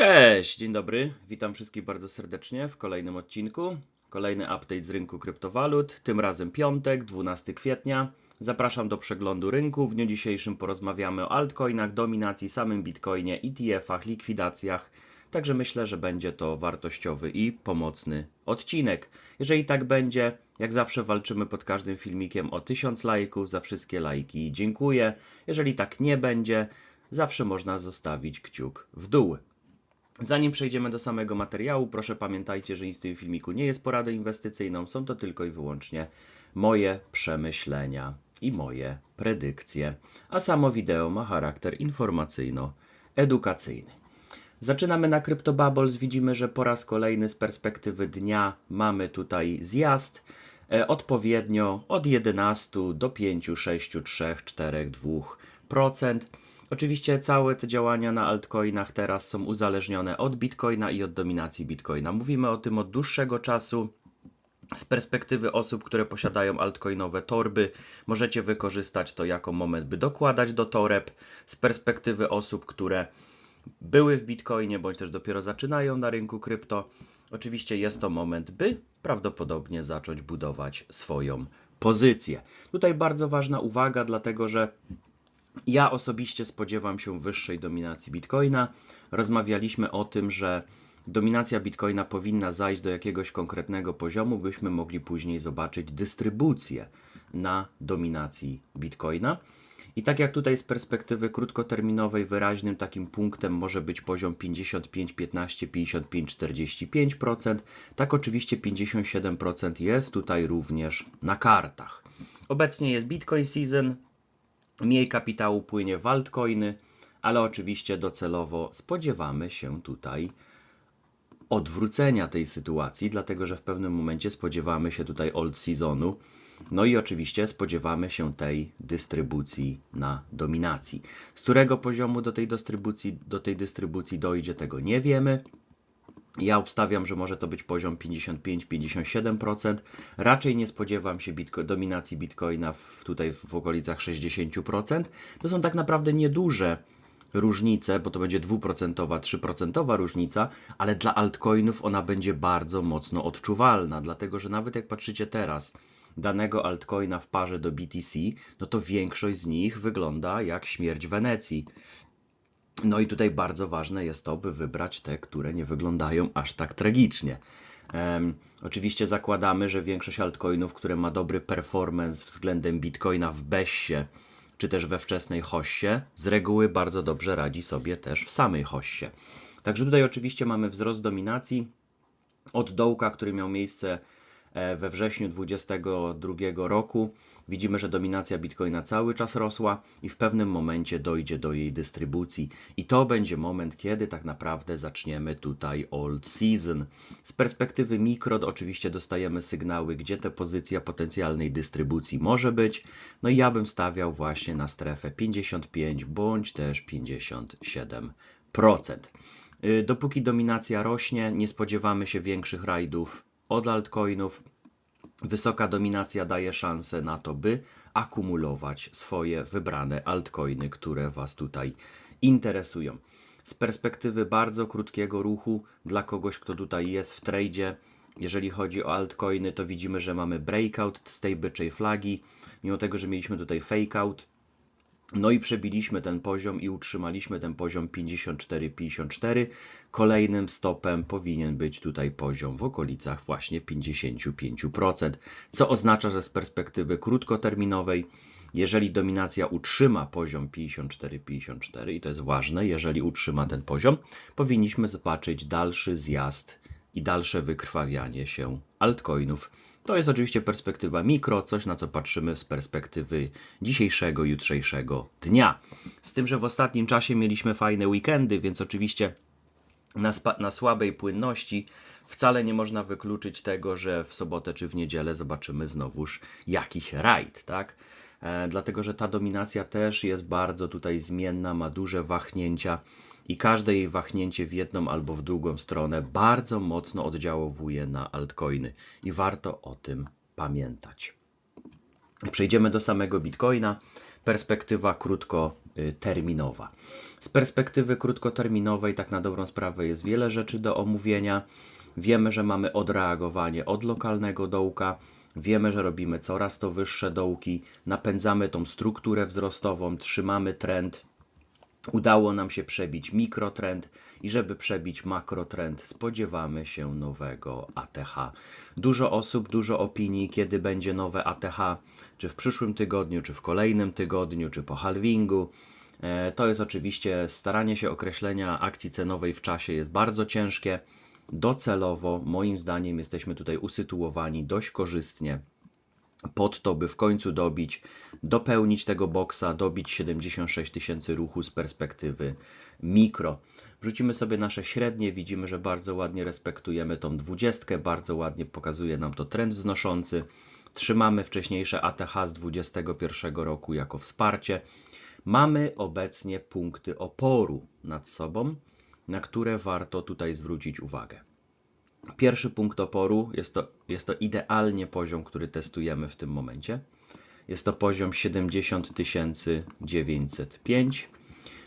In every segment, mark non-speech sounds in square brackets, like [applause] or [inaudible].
Cześć, dzień dobry. Witam wszystkich bardzo serdecznie w kolejnym odcinku. Kolejny update z rynku kryptowalut, tym razem piątek, 12 kwietnia. Zapraszam do przeglądu rynku. W dniu dzisiejszym porozmawiamy o altcoinach, dominacji, samym bitcoinie, ETF-ach, likwidacjach. Także myślę, że będzie to wartościowy i pomocny odcinek. Jeżeli tak będzie, jak zawsze walczymy pod każdym filmikiem o 1000 lajków. Za wszystkie lajki dziękuję. Jeżeli tak nie będzie, zawsze można zostawić kciuk w dół. Zanim przejdziemy do samego materiału, proszę pamiętajcie, że nic w tym filmiku nie jest poradą inwestycyjną, są to tylko i wyłącznie moje przemyślenia i moje predykcje, a samo wideo ma charakter informacyjno-edukacyjny. Zaczynamy na CryptoBubbles. Widzimy, że po raz kolejny z perspektywy dnia mamy tutaj zjazd. E, odpowiednio od 11 do 5, 6, 3, 4, 2%. Oczywiście całe te działania na altcoinach teraz są uzależnione od bitcoina i od dominacji bitcoina. Mówimy o tym od dłuższego czasu. Z perspektywy osób, które posiadają altcoinowe torby, możecie wykorzystać to jako moment, by dokładać do toreb. Z perspektywy osób, które były w bitcoinie, bądź też dopiero zaczynają na rynku krypto, oczywiście jest to moment, by prawdopodobnie zacząć budować swoją pozycję. Tutaj bardzo ważna uwaga, dlatego że ja osobiście spodziewam się wyższej dominacji Bitcoina. Rozmawialiśmy o tym, że dominacja Bitcoina powinna zajść do jakiegoś konkretnego poziomu, byśmy mogli później zobaczyć dystrybucję na dominacji Bitcoina. I tak jak tutaj z perspektywy krótkoterminowej wyraźnym takim punktem może być poziom 55, 15, 55, 45%, tak oczywiście 57% jest tutaj również na kartach. Obecnie jest Bitcoin Season, Mniej kapitału płynie w altcoiny, ale oczywiście docelowo spodziewamy się tutaj odwrócenia tej sytuacji, dlatego że w pewnym momencie spodziewamy się tutaj old seasonu. No i oczywiście spodziewamy się tej dystrybucji na dominacji. Z którego poziomu do tej dystrybucji, do tej dystrybucji dojdzie, tego nie wiemy. Ja obstawiam, że może to być poziom 55-57%. Raczej nie spodziewam się dominacji bitcoina w, tutaj w okolicach 60%. To są tak naprawdę nieduże różnice, bo to będzie 2%, 3% różnica, ale dla altcoinów ona będzie bardzo mocno odczuwalna, dlatego że nawet jak patrzycie teraz danego altcoina w parze do BTC, no to większość z nich wygląda jak śmierć Wenecji. No i tutaj bardzo ważne jest to, by wybrać te, które nie wyglądają aż tak tragicznie. Um, oczywiście zakładamy, że większość altcoinów, które ma dobry performance względem Bitcoina w Bessie, czy też we wczesnej hoście, z reguły bardzo dobrze radzi sobie też w samej hoście. Także tutaj oczywiście mamy wzrost dominacji od dołka, który miał miejsce we wrześniu 2022 roku. Widzimy, że dominacja Bitcoina cały czas rosła i w pewnym momencie dojdzie do jej dystrybucji. I to będzie moment, kiedy tak naprawdę zaczniemy tutaj old season. Z perspektywy mikro oczywiście dostajemy sygnały, gdzie ta pozycja potencjalnej dystrybucji może być. No i ja bym stawiał właśnie na strefę 55 bądź też 57%. Y, Dopóki dominacja rośnie, nie spodziewamy się większych rajdów od altcoinów. Wysoka dominacja daje szansę na to, by akumulować swoje wybrane altcoiny, które Was tutaj interesują. Z perspektywy bardzo krótkiego ruchu dla kogoś, kto tutaj jest w tradzie, jeżeli chodzi o altcoiny, to widzimy, że mamy breakout z tej byczej flagi. Mimo tego, że mieliśmy tutaj fakeout, no i przebiliśmy ten poziom i utrzymaliśmy ten poziom 54-54. Kolejnym stopem powinien być tutaj poziom w okolicach właśnie 55%, co oznacza, że z perspektywy krótkoterminowej, jeżeli dominacja utrzyma poziom 54-54, i to jest ważne, jeżeli utrzyma ten poziom, powinniśmy zobaczyć dalszy zjazd i dalsze wykrwawianie się altcoinów to jest oczywiście perspektywa mikro, coś na co patrzymy z perspektywy dzisiejszego, jutrzejszego dnia. Z tym, że w ostatnim czasie mieliśmy fajne weekendy, więc oczywiście na, na słabej płynności wcale nie można wykluczyć tego, że w sobotę czy w niedzielę zobaczymy znowuż jakiś rajd, tak? E, dlatego, że ta dominacja też jest bardzo tutaj zmienna, ma duże wahnięcia i każde jej wahnięcie w jedną albo w drugą stronę bardzo mocno oddziałowuje na altcoiny i warto o tym pamiętać. Przejdziemy do samego Bitcoina. perspektywa krótkoterminowa. Z perspektywy krótkoterminowej, tak na dobrą sprawę, jest wiele rzeczy do omówienia. Wiemy, że mamy odreagowanie od lokalnego dołka, wiemy, że robimy coraz to wyższe dołki, napędzamy tą strukturę wzrostową, trzymamy trend. Udało nam się przebić mikrotrend i żeby przebić makrotrend, spodziewamy się nowego ATH. Dużo osób, dużo opinii, kiedy będzie nowe ATH, czy w przyszłym tygodniu, czy w kolejnym tygodniu, czy po halvingu. E, To jest oczywiście staranie się określenia akcji cenowej w czasie jest bardzo ciężkie. Docelowo, moim zdaniem, jesteśmy tutaj usytuowani dość korzystnie pod to, by w końcu dobić, dopełnić tego boksa, dobić 76 tysięcy ruchu z perspektywy mikro. Wrzucimy sobie nasze średnie, widzimy, że bardzo ładnie respektujemy tą dwudziestkę, bardzo ładnie pokazuje nam to trend wznoszący. Trzymamy wcześniejsze ATH z 2021 roku jako wsparcie. Mamy obecnie punkty oporu nad sobą, na które warto tutaj zwrócić uwagę. Pierwszy punkt oporu jest to, jest to idealnie poziom, który testujemy w tym momencie. Jest to poziom 70 905.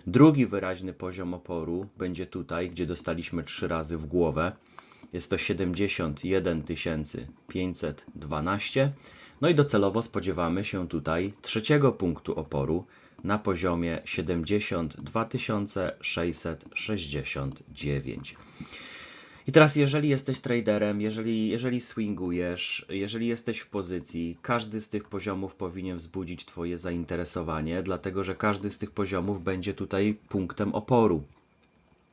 Drugi wyraźny poziom oporu będzie tutaj, gdzie dostaliśmy trzy razy w głowę. Jest to 71 512. No i docelowo spodziewamy się tutaj trzeciego punktu oporu na poziomie 72 669. I teraz, jeżeli jesteś traderem, jeżeli, jeżeli swingujesz, jeżeli jesteś w pozycji, każdy z tych poziomów powinien wzbudzić Twoje zainteresowanie, dlatego że każdy z tych poziomów będzie tutaj punktem oporu.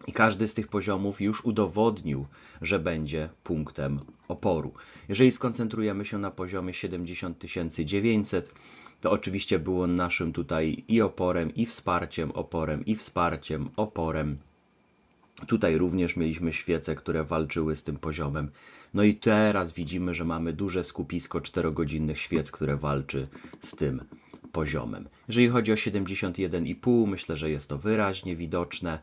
I każdy z tych poziomów już udowodnił, że będzie punktem oporu. Jeżeli skoncentrujemy się na poziomie 70 900, to oczywiście był on naszym tutaj i oporem, i wsparciem, oporem, i wsparciem, oporem. Tutaj również mieliśmy świece, które walczyły z tym poziomem. No i teraz widzimy, że mamy duże skupisko 4-godzinnych świec, które walczy z tym poziomem. Jeżeli chodzi o 71,5, myślę, że jest to wyraźnie widoczne.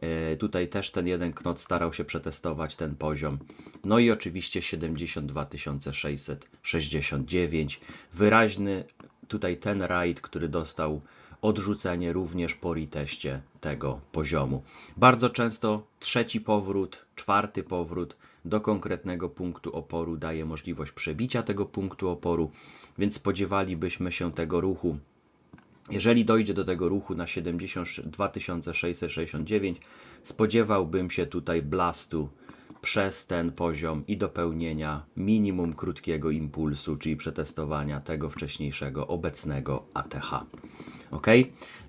E, Tutaj też ten jeden knot starał się przetestować ten poziom. No i oczywiście 72 669. Wyraźny tutaj ten raid, który dostał odrzucenie również po reteście tego poziomu. Bardzo często trzeci powrót, czwarty powrót do konkretnego punktu oporu daje możliwość przebicia tego punktu oporu, więc spodziewalibyśmy się tego ruchu jeżeli dojdzie do tego ruchu na 72 669, spodziewałbym się tutaj blastu przez ten poziom i dopełnienia minimum krótkiego impulsu, czyli przetestowania tego wcześniejszego obecnego ATH. Ok?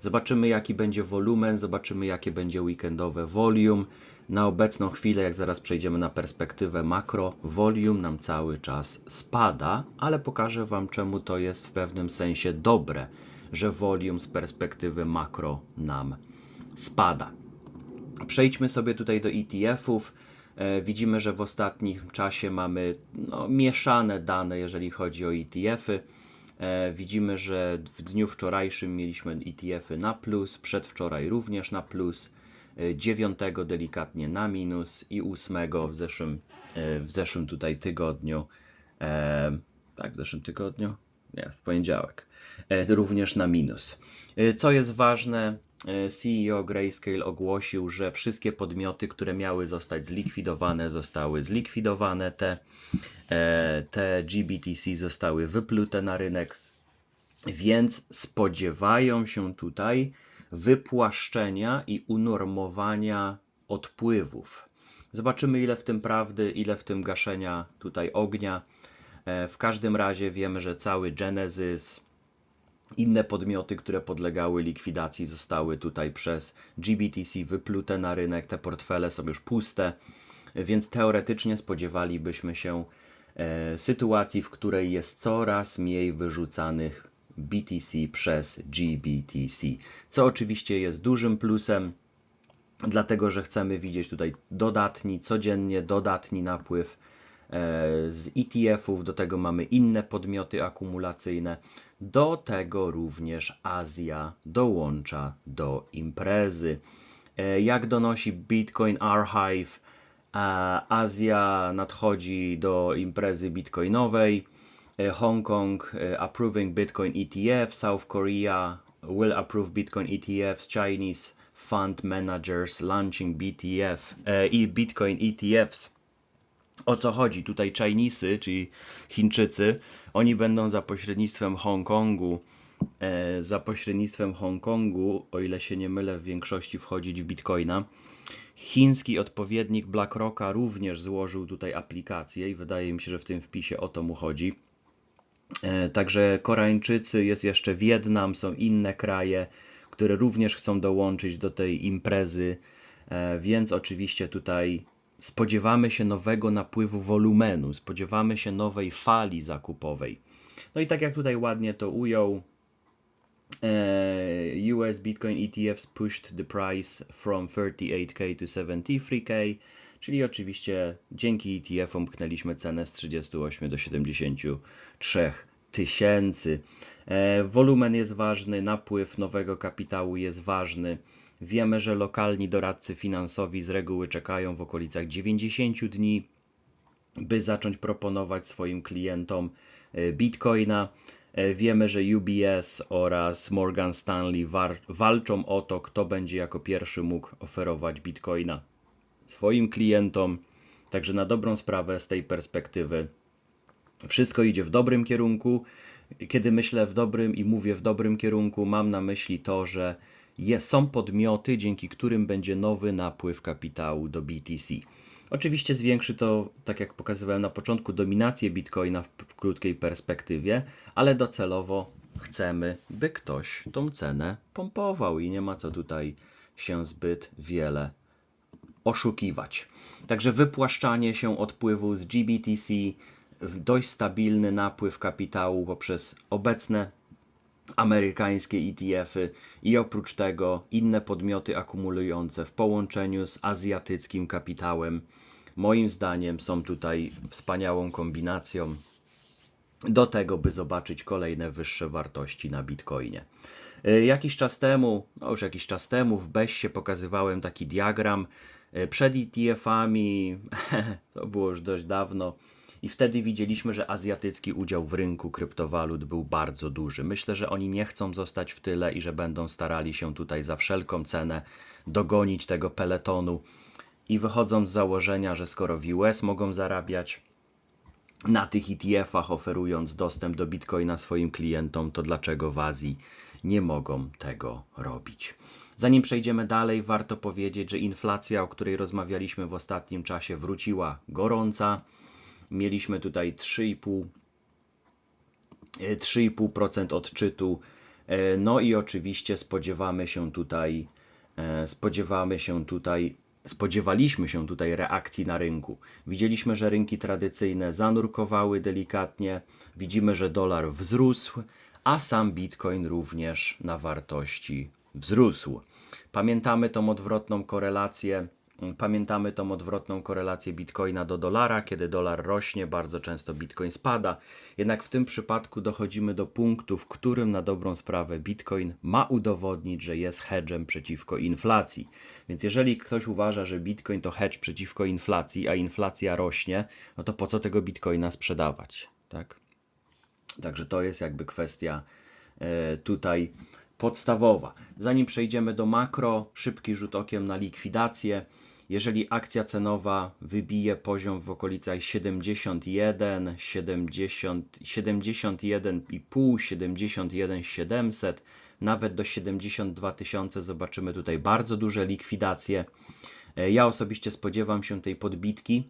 Zobaczymy jaki będzie wolumen, zobaczymy jakie będzie weekendowe volume. Na obecną chwilę, jak zaraz przejdziemy na perspektywę makro, volume nam cały czas spada, ale pokażę Wam czemu to jest w pewnym sensie dobre, że volume z perspektywy makro nam spada. Przejdźmy sobie tutaj do ETF-ów. E, Widzimy, że w ostatnim czasie mamy no, mieszane dane, jeżeli chodzi o ETF-y. E, Widzimy, że w dniu wczorajszym mieliśmy ETF-y na plus, przedwczoraj również na plus, e, 9 delikatnie na minus i 8 w zeszłym, e, w zeszłym tutaj tygodniu. E, tak, w zeszłym tygodniu? Nie, w poniedziałek. E, również na minus. E, Co jest ważne, e, CEO Grayscale ogłosił, że wszystkie podmioty, które miały zostać zlikwidowane, zostały zlikwidowane. Te, e, te GBTC zostały wyplute na rynek, więc spodziewają się tutaj wypłaszczenia i unormowania odpływów. Zobaczymy, ile w tym prawdy, ile w tym gaszenia tutaj ognia. E, W każdym razie wiemy, że cały Genesis, inne podmioty, które podlegały likwidacji, zostały tutaj przez GBTC wyplute na rynek. Te portfele są już puste, więc teoretycznie spodziewalibyśmy się e, sytuacji, w której jest coraz mniej wyrzucanych BTC przez GBTC, co oczywiście jest dużym plusem dlatego że chcemy widzieć tutaj dodatni, codziennie dodatni napływ z ETF-ów, do tego mamy inne podmioty akumulacyjne, do tego również Azja dołącza do imprezy. E, Jak donosi Bitcoin Archive, a Azja nadchodzi do imprezy bitcoinowej. E, Hongkong e, approving Bitcoin ETF, South Korea will approve Bitcoin ETFs, Chinese fund managers launching BTF e, i Bitcoin ETFs. O co chodzi? Tutaj Chinesy, czyli Chińczycy, oni będą za pośrednictwem Hongkongu, e, za pośrednictwem Hongkongu, o ile się nie mylę, w większości wchodzić w Bitcoina. Chiński odpowiednik BlackRocka również złożył tutaj aplikację i wydaje mi się, że w tym wpisie o to mu chodzi. E, Także Koreańczycy, jest jeszcze Wietnam, są inne kraje, które również chcą dołączyć do tej imprezy, e, więc oczywiście tutaj spodziewamy się nowego napływu wolumenu, spodziewamy się nowej fali zakupowej. No i tak jak tutaj ładnie to ujął, e, US Bitcoin ETFs pushed the price from 38k to 73k, czyli oczywiście dzięki ETF-om pchnęliśmy cenę z 38 do 73 tysięcy. E, wolumen jest ważny, napływ nowego kapitału jest ważny. Wiemy, że lokalni doradcy finansowi z reguły czekają w okolicach 90 dni, by zacząć proponować swoim klientom e, bitcoina. E, Wiemy, że UBS oraz Morgan Stanley walczą o to, kto będzie jako pierwszy mógł oferować bitcoina swoim klientom. Także na dobrą sprawę z tej perspektywy wszystko idzie w dobrym kierunku. Kiedy myślę w dobrym i mówię w dobrym kierunku, mam na myśli to, że są podmioty, dzięki którym będzie nowy napływ kapitału do BTC. Oczywiście zwiększy to, tak jak pokazywałem na początku, dominację Bitcoina w, w krótkiej perspektywie, ale docelowo chcemy, by ktoś tą cenę pompował i nie ma co tutaj się zbyt wiele oszukiwać. Także wypłaszczanie się odpływu z GBTC dość stabilny napływ kapitału poprzez obecne amerykańskie ETF-y i oprócz tego inne podmioty akumulujące w połączeniu z azjatyckim kapitałem. Moim zdaniem są tutaj wspaniałą kombinacją do tego, by zobaczyć kolejne wyższe wartości na Bitcoinie. Y, Jakiś czas temu, no już jakiś czas temu w Bessie pokazywałem taki diagram y, przed ETF-ami, [laughs] to było już dość dawno, i wtedy widzieliśmy, że azjatycki udział w rynku kryptowalut był bardzo duży. Myślę, że oni nie chcą zostać w tyle i że będą starali się tutaj za wszelką cenę dogonić tego peletonu. I wychodząc z założenia, że skoro w US mogą zarabiać, na tych ETF-ach, oferując dostęp do Bitcoina swoim klientom, to dlaczego w Azji nie mogą tego robić? Zanim przejdziemy dalej, warto powiedzieć, że inflacja, o której rozmawialiśmy w ostatnim czasie, wróciła gorąca. Mieliśmy tutaj 3,5 e, 3,5% odczytu. E, No i oczywiście spodziewamy się tutaj, e, spodziewamy się tutaj, spodziewaliśmy się tutaj reakcji na rynku. Widzieliśmy, że rynki tradycyjne zanurkowały delikatnie, widzimy, że dolar wzrósł, a sam Bitcoin również na wartości wzrósł. Pamiętamy tą odwrotną korelację Pamiętamy tą odwrotną korelację bitcoina do dolara. Kiedy dolar rośnie, bardzo często bitcoin spada. Jednak w tym przypadku dochodzimy do punktu, w którym na dobrą sprawę bitcoin ma udowodnić, że jest hedgem przeciwko inflacji. Więc jeżeli ktoś uważa, że bitcoin to hedge przeciwko inflacji, a inflacja rośnie, no to po co tego bitcoina sprzedawać? Tak? Także to jest jakby kwestia e, tutaj podstawowa. Zanim przejdziemy do makro, szybki rzut okiem na likwidację. Jeżeli akcja cenowa wybije poziom w okolicach 71, 70, 71,5, 71 700, nawet do 72 tysiące zobaczymy tutaj bardzo duże likwidacje. E, Ja osobiście spodziewam się tej podbitki.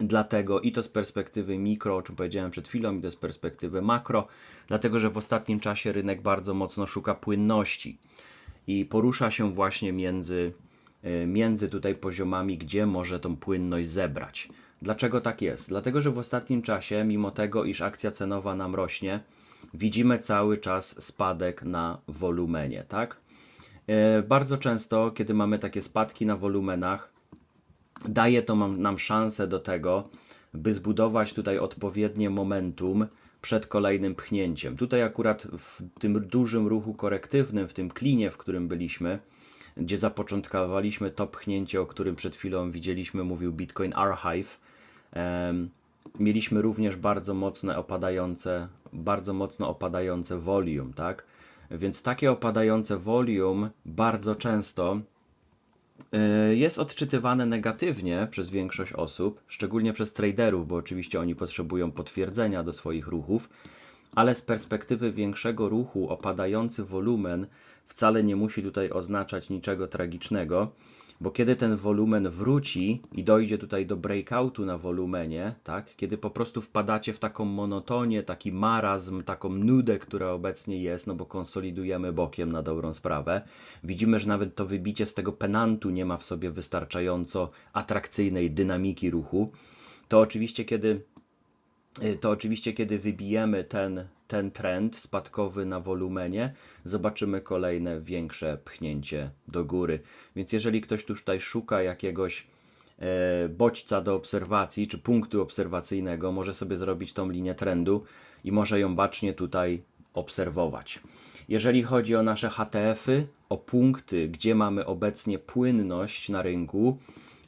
Dlatego i to z perspektywy mikro, o czym powiedziałem przed chwilą, i to z perspektywy makro, dlatego że w ostatnim czasie rynek bardzo mocno szuka płynności i porusza się właśnie między, między tutaj poziomami, gdzie może tą płynność zebrać. Dlaczego tak jest? Dlatego, że w ostatnim czasie, mimo tego, iż akcja cenowa nam rośnie, widzimy cały czas spadek na wolumenie, tak? Y, Bardzo często, kiedy mamy takie spadki na wolumenach, daje to nam szansę do tego, by zbudować tutaj odpowiednie momentum przed kolejnym pchnięciem. Tutaj akurat w tym dużym ruchu korektywnym, w tym klinie, w którym byliśmy, gdzie zapoczątkowaliśmy to pchnięcie, o którym przed chwilą widzieliśmy, mówił Bitcoin Archive, mieliśmy również bardzo mocne opadające, bardzo mocno opadające volume, tak? Więc takie opadające volume bardzo często y, jest odczytywane negatywnie przez większość osób, szczególnie przez traderów, bo oczywiście oni potrzebują potwierdzenia do swoich ruchów, ale z perspektywy większego ruchu opadający wolumen wcale nie musi tutaj oznaczać niczego tragicznego, bo kiedy ten wolumen wróci i dojdzie tutaj do breakoutu na wolumenie, tak, kiedy po prostu wpadacie w taką monotonię, taki marazm, taką nudę, która obecnie jest, no bo konsolidujemy bokiem na dobrą sprawę, widzimy, że nawet to wybicie z tego penantu nie ma w sobie wystarczająco atrakcyjnej dynamiki ruchu, to oczywiście kiedy to oczywiście kiedy wybijemy ten, ten trend spadkowy na wolumenie, zobaczymy kolejne większe pchnięcie do góry. Więc jeżeli ktoś tu tutaj szuka jakiegoś e, bodźca do obserwacji, czy punktu obserwacyjnego, może sobie zrobić tą linię trendu i może ją bacznie tutaj obserwować. Jeżeli chodzi o nasze HTF-y, o punkty, gdzie mamy obecnie płynność na rynku,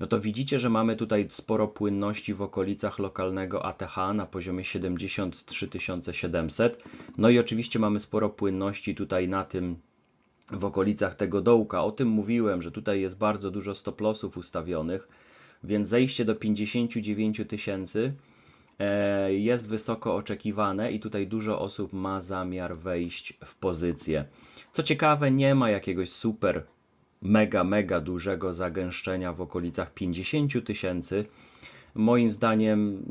no to widzicie, że mamy tutaj sporo płynności w okolicach lokalnego ATH na poziomie 73 700. No i oczywiście mamy sporo płynności tutaj na tym w okolicach tego dołka. O tym mówiłem, że tutaj jest bardzo dużo stop lossów ustawionych, więc zejście do 59 tysięcy e, jest wysoko oczekiwane i tutaj dużo osób ma zamiar wejść w pozycję. Co ciekawe, nie ma jakiegoś super mega, mega dużego zagęszczenia w okolicach 50 tysięcy. Moim zdaniem,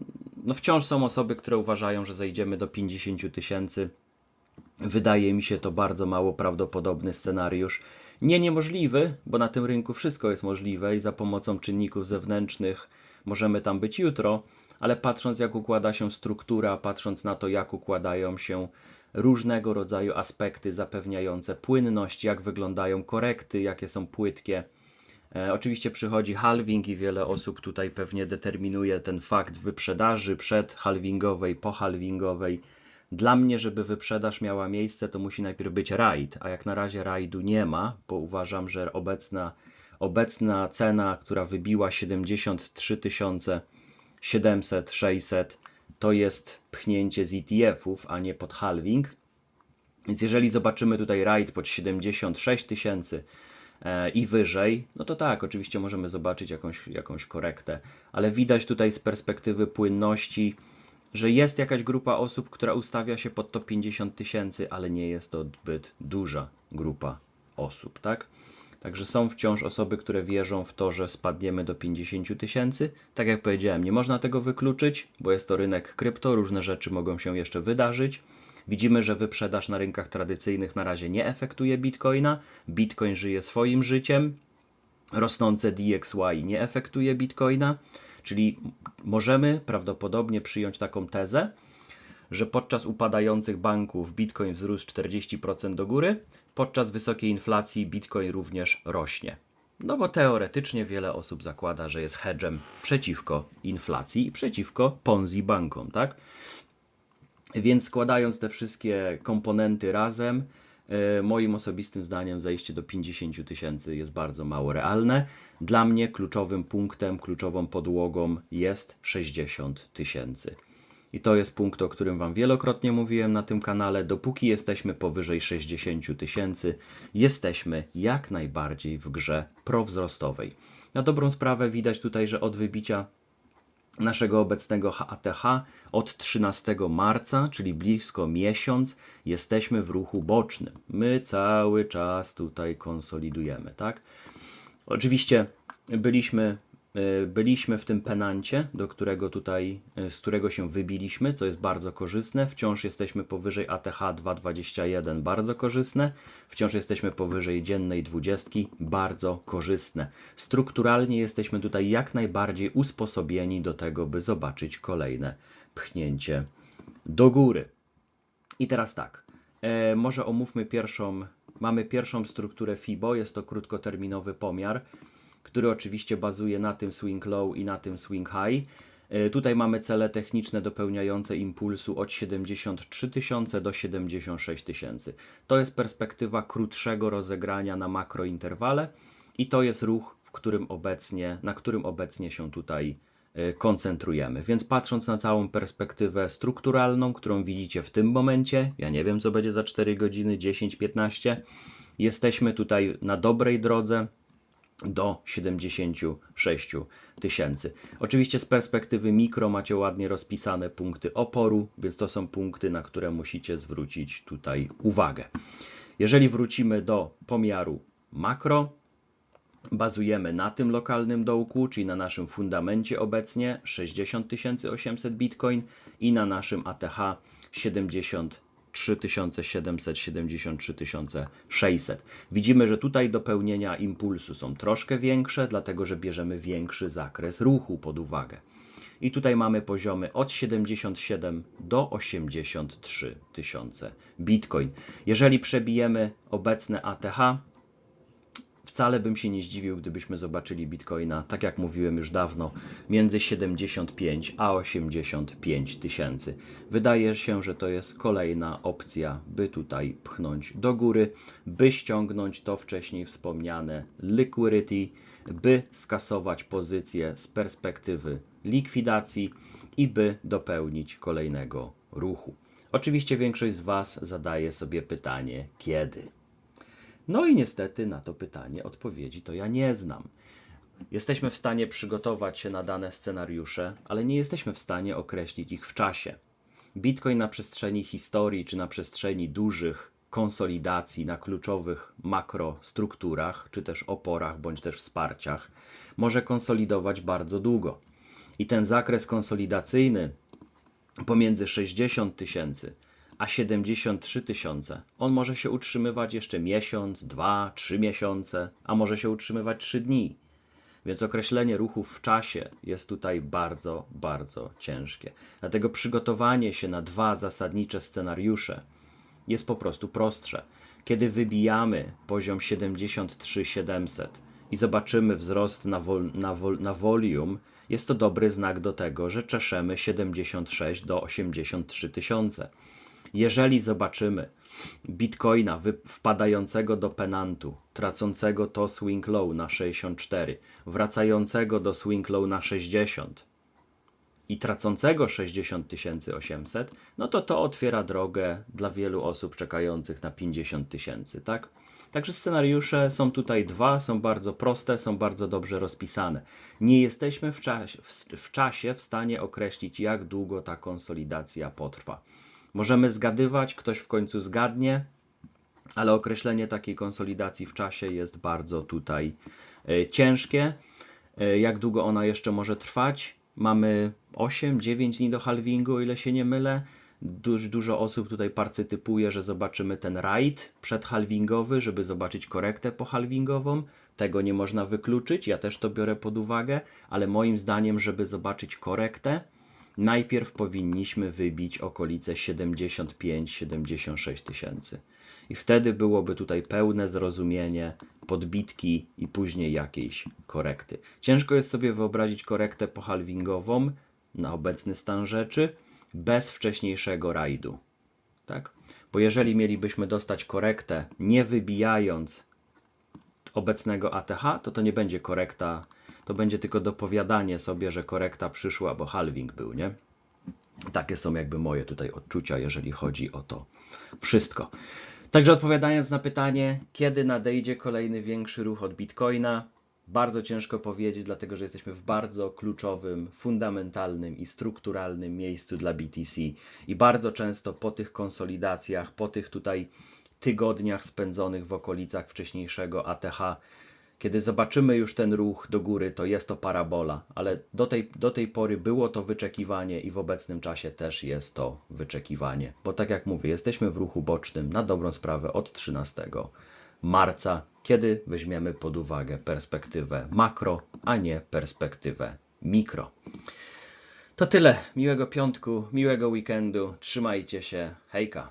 no wciąż są osoby, które uważają, że zejdziemy do 50 tysięcy. Wydaje mi się to bardzo mało prawdopodobny scenariusz. Nie niemożliwy, bo na tym rynku wszystko jest możliwe i za pomocą czynników zewnętrznych możemy tam być jutro, ale patrząc jak układa się struktura, patrząc na to jak układają się różnego rodzaju aspekty zapewniające płynność, jak wyglądają korekty, jakie są płytkie. E, oczywiście przychodzi halving i wiele osób tutaj pewnie determinuje ten fakt wyprzedaży przed halvingowej, po halvingowej. Dla mnie, żeby wyprzedaż miała miejsce, to musi najpierw być raid, a jak na razie raidu nie ma, bo uważam, że obecna, obecna cena, która wybiła 73 700, 600, to jest pchnięcie z ETF-ów, a nie pod halving. Więc jeżeli zobaczymy tutaj raid pod 76 tysięcy e, i wyżej, no to tak, oczywiście możemy zobaczyć jakąś, jakąś korektę, ale widać tutaj z perspektywy płynności, że jest jakaś grupa osób, która ustawia się pod to 50 tysięcy, ale nie jest to zbyt duża grupa osób, tak? Także są wciąż osoby, które wierzą w to, że spadniemy do 50 tysięcy. Tak jak powiedziałem, nie można tego wykluczyć, bo jest to rynek krypto, różne rzeczy mogą się jeszcze wydarzyć. Widzimy, że wyprzedaż na rynkach tradycyjnych na razie nie efektuje bitcoina. Bitcoin żyje swoim życiem. Rosnące DXY nie efektuje bitcoina. Czyli możemy prawdopodobnie przyjąć taką tezę, że podczas upadających banków Bitcoin wzrósł 40% do góry, podczas wysokiej inflacji Bitcoin również rośnie. No bo teoretycznie wiele osób zakłada, że jest hedgem przeciwko inflacji i przeciwko Ponzi bankom, tak? Więc składając te wszystkie komponenty razem, e, moim osobistym zdaniem zejście do 50 tysięcy jest bardzo mało realne. Dla mnie kluczowym punktem, kluczową podłogą jest 60 tysięcy. I to jest punkt, o którym Wam wielokrotnie mówiłem na tym kanale. Dopóki jesteśmy powyżej 60 tysięcy, jesteśmy jak najbardziej w grze prowzrostowej. Na dobrą sprawę widać tutaj, że od wybicia naszego obecnego HATH od 13 marca, czyli blisko miesiąc, jesteśmy w ruchu bocznym. My cały czas tutaj konsolidujemy, tak? Oczywiście byliśmy byliśmy w tym penancie, do którego tutaj, e, z którego się wybiliśmy, co jest bardzo korzystne. Wciąż jesteśmy powyżej ATH 221, bardzo korzystne. Wciąż jesteśmy powyżej dziennej 20, bardzo korzystne. Strukturalnie jesteśmy tutaj jak najbardziej usposobieni do tego, by zobaczyć kolejne pchnięcie do góry. I teraz tak, e, może omówmy pierwszą, mamy pierwszą strukturę FIBO, jest to krótkoterminowy pomiar który oczywiście bazuje na tym swing low i na tym swing high. E, tutaj mamy cele techniczne dopełniające impulsu od 73 tysiące do 76 tysięcy. To jest perspektywa krótszego rozegrania na makrointerwale i to jest ruch, w którym obecnie, na którym obecnie się tutaj y, koncentrujemy. Więc patrząc na całą perspektywę strukturalną, którą widzicie w tym momencie, ja nie wiem co będzie za 4 godziny, 10, 15, jesteśmy tutaj na dobrej drodze do 76 tysięcy. Oczywiście z perspektywy mikro macie ładnie rozpisane punkty oporu, więc to są punkty, na które musicie zwrócić tutaj uwagę. Jeżeli wrócimy do pomiaru makro, bazujemy na tym lokalnym dołku, czyli na naszym fundamencie obecnie 60 800 bitcoin i na naszym ATH 73 700, 73 600. Widzimy, że tutaj dopełnienia impulsu są troszkę większe, dlatego że bierzemy większy zakres ruchu pod uwagę. I tutaj mamy poziomy od 77 do 83 tysiące bitcoin. Jeżeli przebijemy obecne ATH, Wcale bym się nie zdziwił, gdybyśmy zobaczyli bitcoina, tak jak mówiłem już dawno, między 75 a 85 tysięcy. Wydaje się, że to jest kolejna opcja, by tutaj pchnąć do góry, by ściągnąć to wcześniej wspomniane liquidity, by skasować pozycję z perspektywy likwidacji i by dopełnić kolejnego ruchu. Oczywiście większość z Was zadaje sobie pytanie, kiedy? No i niestety na to pytanie odpowiedzi to ja nie znam. Jesteśmy w stanie przygotować się na dane scenariusze, ale nie jesteśmy w stanie określić ich w czasie. Bitcoin na przestrzeni historii czy na przestrzeni dużych konsolidacji na kluczowych makrostrukturach, czy też oporach, bądź też wsparciach, może konsolidować bardzo długo. I ten zakres konsolidacyjny pomiędzy 60 tysięcy a 73 tysiące. On może się utrzymywać jeszcze miesiąc, dwa, trzy miesiące, a może się utrzymywać trzy dni. Więc określenie ruchów w czasie jest tutaj bardzo, bardzo ciężkie. Dlatego przygotowanie się na dwa zasadnicze scenariusze jest po prostu prostsze. Kiedy wybijamy poziom 73700 i zobaczymy wzrost na, vol, na, vol, na volume, jest to dobry znak do tego, że czeszemy 76 do 83 tysiące. Jeżeli zobaczymy bitcoina wpadającego do penantu, tracącego to swing low na 64, wracającego do swing low na 60 i tracącego 60 800, no to to otwiera drogę dla wielu osób czekających na 50 tysięcy, tak? Także scenariusze są tutaj dwa, są bardzo proste, są bardzo dobrze rozpisane. Nie jesteśmy w czasie w, w czasie w stanie określić, jak długo ta konsolidacja potrwa. Możemy zgadywać, ktoś w końcu zgadnie, ale określenie takiej konsolidacji w czasie jest bardzo tutaj e, ciężkie. E, Jak długo ona jeszcze może trwać? Mamy 8-9 dni do halvingu, o ile się nie mylę. Duż, dużo osób tutaj partycypuje, że zobaczymy ten ride przedhalvingowy, żeby zobaczyć korektę pohalvingową. Tego nie można wykluczyć, ja też to biorę pod uwagę, ale moim zdaniem, żeby zobaczyć korektę, najpierw powinniśmy wybić okolice 75-76 tysięcy. I wtedy byłoby tutaj pełne zrozumienie podbitki i później jakiejś korekty. Ciężko jest sobie wyobrazić korektę pohalwingową na obecny stan rzeczy bez wcześniejszego rajdu. Tak? Bo jeżeli mielibyśmy dostać korektę nie wybijając obecnego ATH, to to nie będzie korekta, to będzie tylko dopowiadanie sobie, że korekta przyszła, bo halving był, nie? Takie są jakby moje tutaj odczucia, jeżeli chodzi o to wszystko. Także odpowiadając na pytanie, kiedy nadejdzie kolejny większy ruch od Bitcoina, bardzo ciężko powiedzieć, dlatego że jesteśmy w bardzo kluczowym, fundamentalnym i strukturalnym miejscu dla BTC. I bardzo często po tych konsolidacjach, po tych tutaj tygodniach spędzonych w okolicach wcześniejszego ATH, kiedy zobaczymy już ten ruch do góry, to jest to parabola, ale do tej, do tej pory było to wyczekiwanie i w obecnym czasie też jest to wyczekiwanie. Bo tak jak mówię, jesteśmy w ruchu bocznym na dobrą sprawę od 13 marca, kiedy weźmiemy pod uwagę perspektywę makro, a nie perspektywę mikro. To tyle. Miłego piątku, miłego weekendu. Trzymajcie się. Hejka.